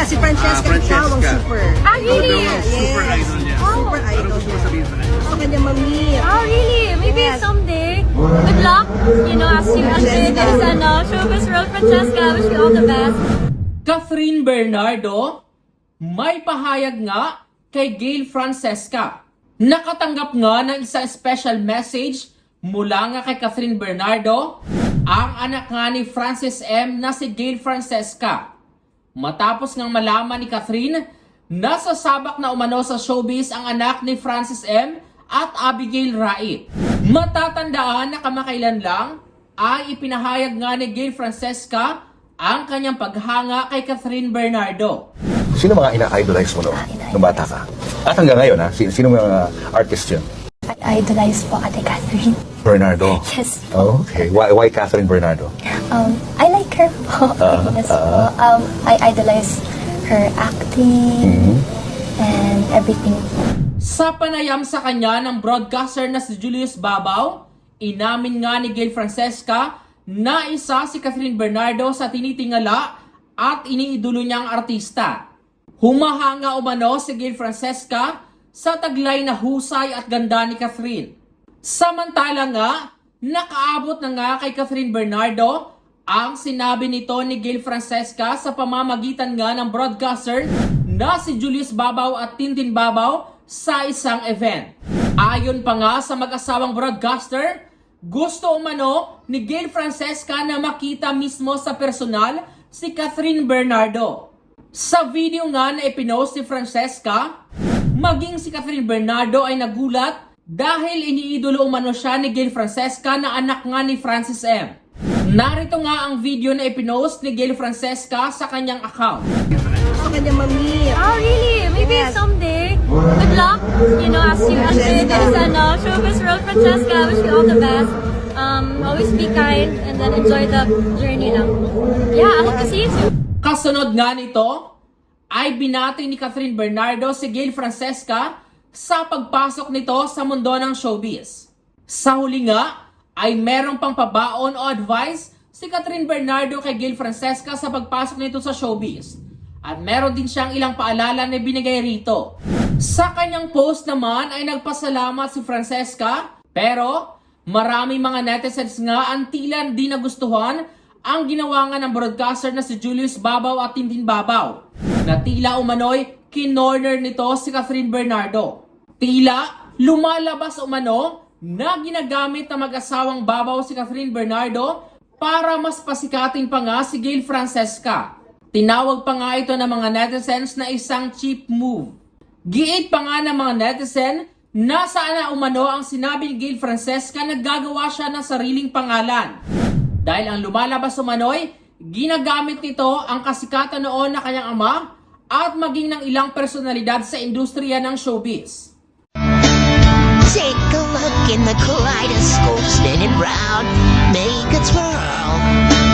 Si Francesca, Ah, ikaw ang Francesca. super. Ah, really? Ang super Yes. idol niya. Super Ano idol gusto mo niya. sabihin sa kanya? Gusto kanya. Oh, really? Maybe Yes. someday. Good luck. You know, as you as you did sa no, Showbiz World Francesca. Wish you all the best. Catherine Bernardo, may pahayag nga kay Gail Francesca. Nakatanggap nga ng isang special message mula nga kay Catherine Bernardo, ang anak nga ni Francis M na si Gail Francesca. Matapos ngang malaman ni Catherine, nasa sabak na umano sa showbiz ang anak ni Francis M at Abigail Rait. Matatandaan na kamakailan lang ay ipinahayag nga ni Gail Francesca ang kanyang paghanga kay Catherine Bernardo. Sino mga ina-idolize mo noon, nung bata ka? At hanggang ngayon, ha? Sino, sino mga artist yun? Idolize po Ate Catherine. Bernardo. Yes. Oh, okay. Why, why Catherine Bernardo? Um, Po. yes po. Um, I idolize her acting and everything. Sa panayam sa kanya ng broadcaster na si Julius Babaw, inamin nga ni Gail Francesca na isa si Catherine Bernardo sa tinitingala at iniidolo niyang artista. Humahanga umano si Gail Francesca sa taglay na husay at ganda ni Catherine. Samantala nga, nakaabot na nga kay Catherine Bernardo ang sinabi nito ni Gail Francesca sa pamamagitan nga ng broadcaster na si Julius Babaw at Tintin Babaw sa isang event. Ayon pa nga sa mag-asawang broadcaster, gusto umano ni Gail Francesca na makita mismo sa personal si Catherine Bernardo. Sa video nga na ipinost ni Francesca, maging si Catherine Bernardo ay nagulat dahil iniidolo umano siya ni Gail Francesca na anak nga ni Francis M. Narito nga ang video na ipinost ni Gail Francesca sa kanyang account. Gusto kanya ma-meet. Oh, really? Maybe Yes. someday. Good luck. You know, as you as you did sa no, Showbiz World Francesca. Wish you all the best. Um, always be kind and then enjoy the journey lang. Yeah, I hope to see you soon. Kasunod nga nito, ay binati ni Catherine Bernardo si Gail Francesca sa pagpasok nito sa mundo ng showbiz. Sa huli nga, ay merong pang pabaon o advice si Catherine Bernardo kay Gail Francesca sa pagpasok nito sa showbiz. At meron din siyang ilang paalala na binigay rito. Sa kanyang post naman ay nagpasalamat si Francesca, pero marami mga netizens nga ang tila di nagustuhan ang ginawa ng broadcaster na si Julius Babaw at Tintin Babaw. Na tila umano'y kinorner nito si Catherine Bernardo. Tila lumalabas umano na ginagamit ng mag-asawang Babaw si Catherine Bernardo para mas pasikatin pa nga si Gail Francesca. Tinawag pa nga ito ng mga netizens na isang cheap move. Giit pa nga ng mga netizen na saan na umano ang sinabi ni Gail Francesca na gagawa siya ng sariling pangalan. Dahil ang lumalabas umano'y ginagamit nito ang kasikatan noon na kanyang ama at maging ng ilang personalidad sa industriya ng showbiz. in the kaleidoscope spinning round, make a twirl.